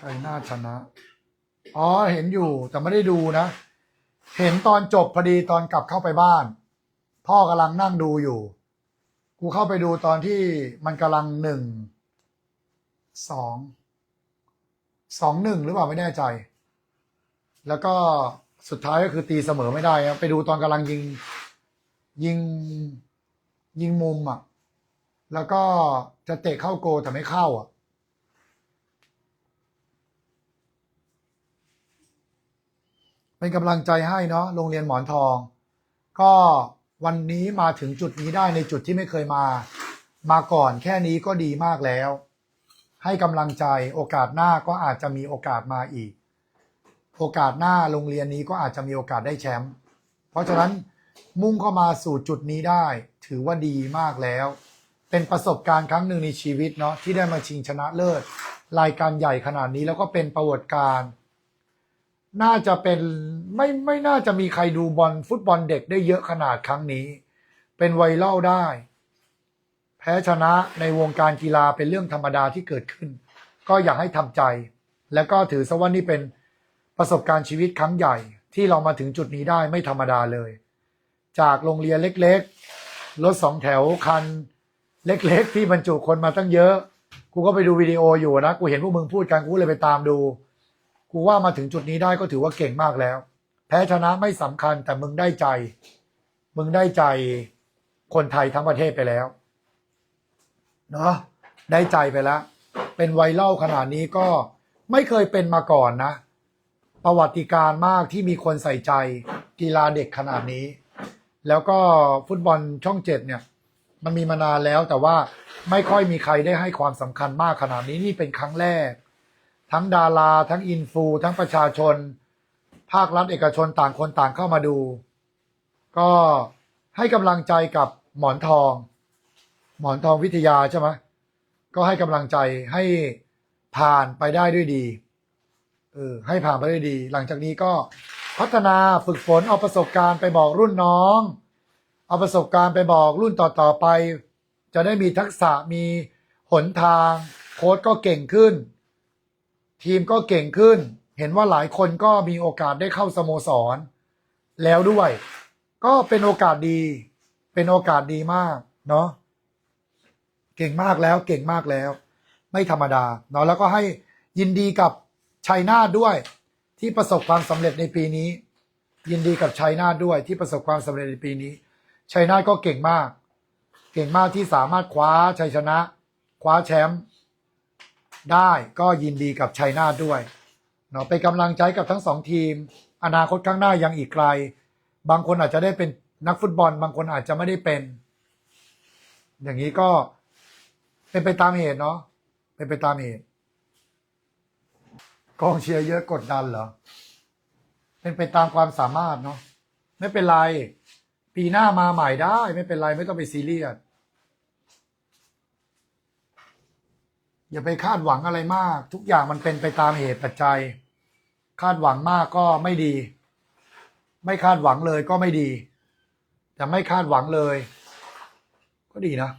ชัยนาชนะ อ๋อเห็นอยู่แต่ไม่ได้ดูนะ เห็นตอนจบพอดีตอนกลับเข้าไปบ้าน พ่อกำลังนั่งดูอยู่ กูเข้าไปดูตอนที่มันกำลังหนึ่งสองสองหนึ่งหรือเปล่าไม่แน่ใจ แล้วก็สุดท้ายก็คือตีเสมอไม่ได้ครับไปดูตอนกำลังยิง ยิงยิงมุมอะ แล้วก็จะเตะเข้าโกแต่ไม่เข้าอะ เป็นกำลังใจให้เนาะโรงเรียนหมอนทอง ก็วันนี้มาถึงจุดนี้ได้ในจุดที่ไม่เคยมา มาก่อนแค่นี้ก็ดีมากแล้ว ให้กำลังใจโอกาสหน้าก็อาจจะมีโอกาสมาอีก โอกาสหน้าโรงเรียนนี้ก็อาจจะมีโอกาสได้แชมป์เพราะฉะนั้นมุ่งเข้ามาสู่จุดนี้ได้ ถือว่าดีมากแล้ว เป็นประสบการณ์ครั้งหนึ่งในชีวิตเนาะที่ได้มาชิงชนะเลิศรายการใหญ่ขนาดนี้แล้วก็เป็นประวัติการณ์ น่าจะเป็นไม่ไม่น่าจะมีใครดูบอลฟุตบอลเด็กได้เยอะขนาดครั้งนี้ เป็นไวรัลได้ แพ้ชนะในวงการกีฬาเป็นเรื่องธรรมดาที่เกิดขึ้น ก็อยากให้ทำใจ แล้วก็ถือซะว่านี่เป็นประสบการณ์ชีวิตครั้งใหญ่ ที่เรามาถึงจุดนี้ได้ไม่ธรรมดาเลย จากโรงเรียนเล็กๆรถสองแถวคัน เล็กๆ ที่บรรจุคนมาตั้งเยอะ กูก็ไปดูวิดีโออยู่นะ กูเห็นพวกมึงพูดกันกูเลยไปตามดู กูว่ามาถึงจุดนี้ได้ก็ถือว่าเก่งมากแล้ว แพ้ชนะไม่สำคัญแต่มึงได้ใจ มึงได้ใจคนไทยทั้งประเทศไปแล้วเนาะได้ใจไปแล้ว เป็นไวรัลขนาดนี้ก็ไม่เคยเป็นมาก่อนนะ ประวัติการมากที่มีคนใส่ใจกีฬาเด็กขนาดนี้ แล้วก็ฟุตบอลช่องเจ็ดเนี่ย มันมีมานานแล้วแต่ว่าไม่ค่อยมีใครได้ให้ความสำคัญมากขนาดนี้นี่เป็นครั้งแรก ทั้งดารา ทั้งอินฟู ทั้งประชาชน ภาครัฐเอกชนต่างคนต่างเข้ามาดู ก็ให้กำลังใจกับหมอนทอง หมอนทองวิทยาใช่ไหมก็ให้กำลังใจให้ผ่านไปได้ด้วยดีเออให้ผ่านไปได้ดี หลังจากนี้ก็พัฒนาฝึกฝนเอาประสบการณ์ไปบอกรุ่นน้อง เอาประสบการณ์ไปบอกรุ่นต่อๆไป จะได้มีทักษะมีหนทาง โค้ชก็เก่งขึ้น ทีมก็เก่งขึ้น เห็นว่าหลายคนก็มีโอกาสได้เข้าสโมสร แล้วด้วย ก็เป็นโอกาสดี เป็นโอกาสดีมากเนาะเก่งมากแล้วเก่งมากแล้ว ไม่ธรรมดาเนาะแล้วก็ให้ยินดีกับชัยนาทด้วย ที่ประสบความสำเร็จในปีนี้ ยินดีกับชัยนาทด้วยที่ประสบความสำเร็จในปีนี้ชัยนาทก็เก่งมาก เก่งมากที่สามารถคว้าชัยชนะ คว้าแชมป์ ได้ก็ยินดีกับชัยนาทด้วยเนาะเป็นกำลังใจกับทั้งสองทีม อนาคตข้างหน้ายังอีกไกล บางคนอาจจะได้เป็นนักฟุตบอล บางคนอาจจะไม่ได้เป็น อย่างนี้ก็เป็นไปตามเหตุเนาะเป็นไปตามเหตุกองเชียร์เยอะกดดันเหรอ เป็นไปตามความสามารถเนาะไม่เป็นไร ปีหน้ามาใหม่ได้ ไม่เป็นไรไม่ต้องไปซีเรียส อย่าไปคาดหวังอะไรมาก ทุกอย่างมันเป็นไปตามเหตุปัจจัย คาดหวังมากก็ไม่ดี ไม่คาดหวังเลยก็ไม่ดี แต่ไม่คาดหวังเลย ก็ดีนะ